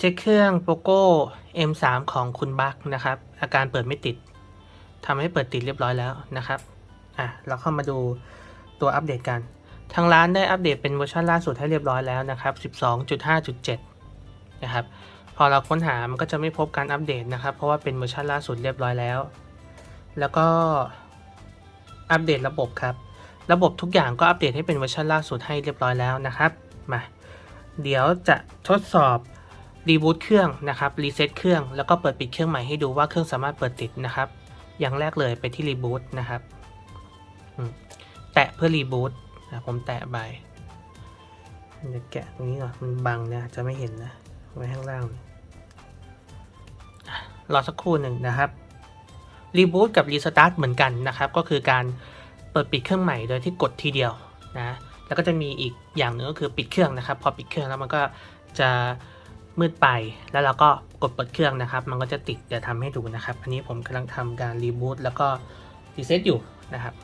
เช็คเครื่อง POCO M3 ของคุณบักนะครับ อาการเปิดไม่ติดทำให้เปิดติดเรียบร้อยแล้วนะครับอะเราเข้ามาดูตัวอัปเดตกัน ทางร้านได้อัปเดตเป็นเวอร์ชันล่าสุดให้เรียบร้อยแล้วนะครับ 12.5.7 นะครับ พอเราค้นหา มันก็จะไม่พบการอัปเดตนะครับ เพราะว่าเป็นเวอร์ชันล่าสุดเรียบร้อยแล้ว แล้วก็อัปเดตระบบครับ ระบบทุกอย่างก็อัปเดตให้เป็นเวอร์ชันล่าสุดให้เรียบร้อยแล้วนะครับ มา เดี๋ยวจะทดสอบ รีบูตเครื่องนะครับรีเซ็ตเครื่องแล้วก็เปิดปิดเครื่องใหม่ให้ดูว่าเครื่องสามารถเปิดติดนะครับ อย่างแรกเลยไปที่รีบูตนะครับแตะเพื่อรีบูตนะผมแตะไปเดี๋ยวแกะตรงนี้ก่อนมันบังนะจะไม่เห็นนะไว้ข้างล่างรอสักครู่หนึ่งนะครับรีบูตกับรีสตาร์ทเหมือนกันนะครับ ก็คือการเปิดปิดเครื่องใหม่โดยที่กดทีเดียวนะแล้วก็จะมีอีกอย่างหนึ่งก็คือปิดเครื่องนะครับ พอปิดเครื่องแล้วมันก็จะ มืดไปแล้วเราก็กดเปิดเครื่องนะครับ มันก็จะติดเดี๋ยวทำให้ดูนะครับ อันนี้ผมกำลังทำการรีบูตแล้วก็รีเซ็ตอยู่นะครับ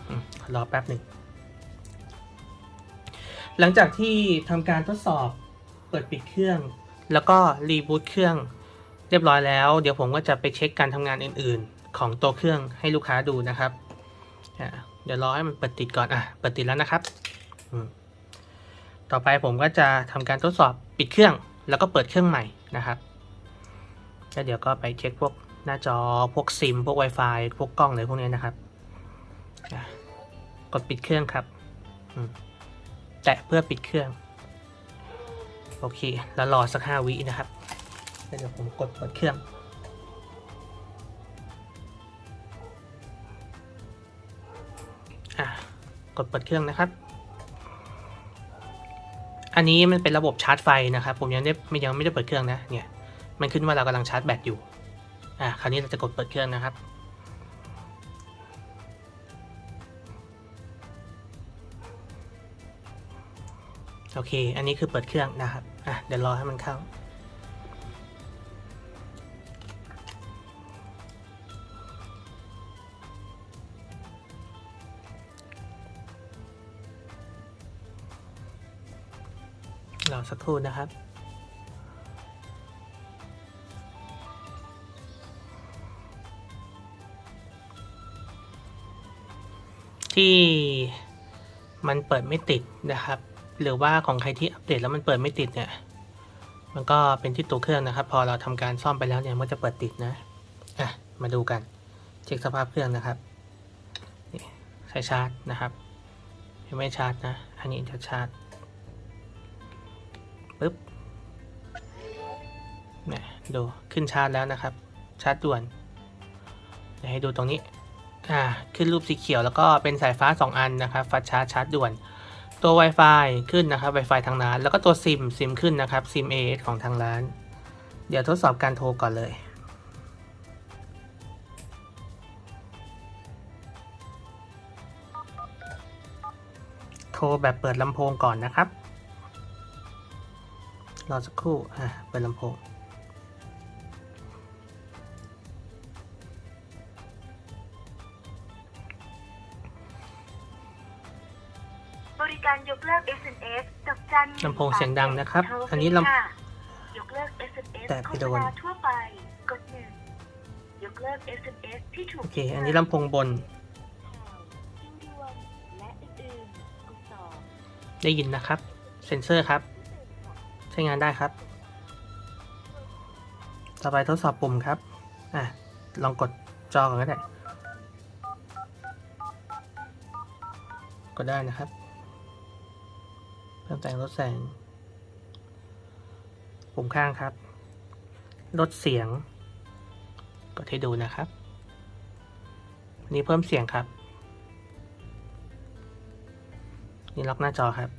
รอแป๊บหนึ่งหลังจากที่ทำการทดสอบเปิดปิดเครื่อง แล้วก็รีบูตเครื่องเรียบร้อยแล้ว เดี๋ยวผมก็จะไปเช็คการทำงานอื่น ๆ ของตัวเครื่องให้ลูกค้าดูนะครับเดี๋ยวรอให้มันเปิดติดก่อนอะเปิดติดแล้วนะครับ ต่อไปผมก็จะทำการทดสอบปิดเครื่อง แล้วก็เปิดเครื่องใหม่นะครับแล้วเดี๋ยวก็ไปเช็คพวกหน้าจอพวกซิม พวก Wi-Fi พวกกล้องอะไรพวกนี้นะครับ กดปิดเครื่องครับแตะเพื่อปิดเครื่อง โอเค แล้วรอสักห้าวินะครับแล้วเดี๋ยวผมกดเปิดเครื่องอะกดเปิดเครื่องนะครับ อันนี้มันเป็นระบบชาร์จไฟนะครับ ผมยังได้ไม่ยังไม่ได้เปิดเครื่องนะเนี่ยมันขึ้นว่าเรากำลังชาร์จแบตอยู่อ่าคราวนี้เราจะกดเปิดเครื่องนะครับโอเค อันนี้คือเปิดเครื่องนะครับ อะ เดี๋ยวรอให้มันเข้า รอสักครู่นะครับ ที่มันเปิดไม่ติดนะครับ หรือว่าของใครที่อัปเดตแล้วมันเปิดไม่ติดเนี่ย มันก็เป็นที่ตัวเครื่องนะครับ พอเราทำการซ่อมไปแล้วเนี่ยมันจะเปิดติดนะอะมาดูกัน เช็คสภาพเครื่องนะครับนี่ใช้ชาร์จนะครับยังไม่ชาร์จนะ อันนี้จะชาร์จ ปึ๊บเนี่ยดูขึ้นชาร์จแล้วนะครับ ชาร์จด่วนเดี๋ยวให้ดูตรงนี้อ่าขึ้นรูปสีเขียวแล้วก็เป็นสายฟ้า 2 อันนะครับฟัดชาร์จชาร์จด่วน ตัว Wi-Fi ขึ้นนะครับ Wi-Fi ทางร้าน แล้วก็ตัวซิมซิมขึ้นนะครับซิม AS ของทางร้าน เดี๋ยวทดสอบการโทรก่อนเลยโทรแบบเปิดลำโพงก่อนนะครับ รอสักครู่อะเปิดลำโพงบริการยกเลิก SMS ดอกจันลำโพงเสียงดังนะครับโทอันนี้ลำค่ะยกเลิก SMS แต่ไปโฆโดษนณาทั่วไปกดหนึ่งยกเลิก SMS ที่ถูกโอเค อันนี้ลำโพงบนข่าวทิ้งด่วนและอื่นๆกดสองได้ยินนะครับ เซนเซอร์ครับ ใช้งานได้ครับ ต่อไปทดสอบปุ่มครับ อะ ลองกดจอก่อนก็ได้ กดได้นะครับเพิ่มแต่งลดแสง ปุ่มข้างครับ ลดเสียง กดให้ดูนะครับนนี้เพิ่มเสียงครับ นี่ล็อกหน้าจอครับ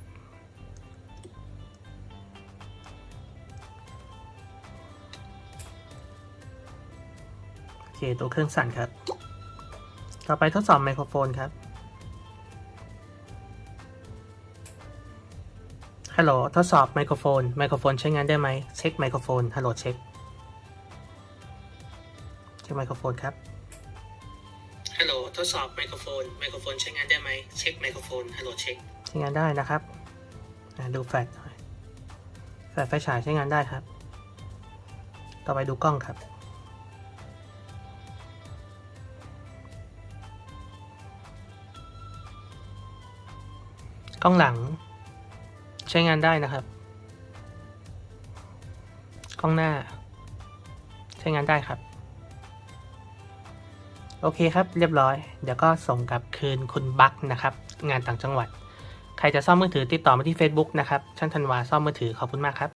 เคตัวเครื่องสั่นครับ ต่อไปทดสอบไมโครโฟนครับ ฮัลโหลทดสอบไมโครโฟน ไมโครโฟนใช้งานได้ไหม เช็คไมโครโฟน ฮัลโหลเช็ค เช็คไมโครโฟนครับ ฮัลโหลทดสอบไมโครโฟน ไมโครโฟนใช้งานได้ไหม เช็คไมโครโฟน ฮัลโหลเช็ค ใช้งานได้นะครับอะดูแฟลชหน่อยแฟลชไฟฉายใช้งานได้ครับ ต่อไปดูกล้องครับ กล้องหลัง ใช้งานได้นะครับ กล้องหน้า ใช้งานได้ครับ โอเคครับเรียบร้อย เดี๋ยวก็ส่งกลับคืนคุณบักนะครับ งานต่างจังหวัด ใครจะซ่อมมือถือติดต่อมาที่ Facebook นะครับช่างธันวาซ่อมมือถือขอบคุณมากครับ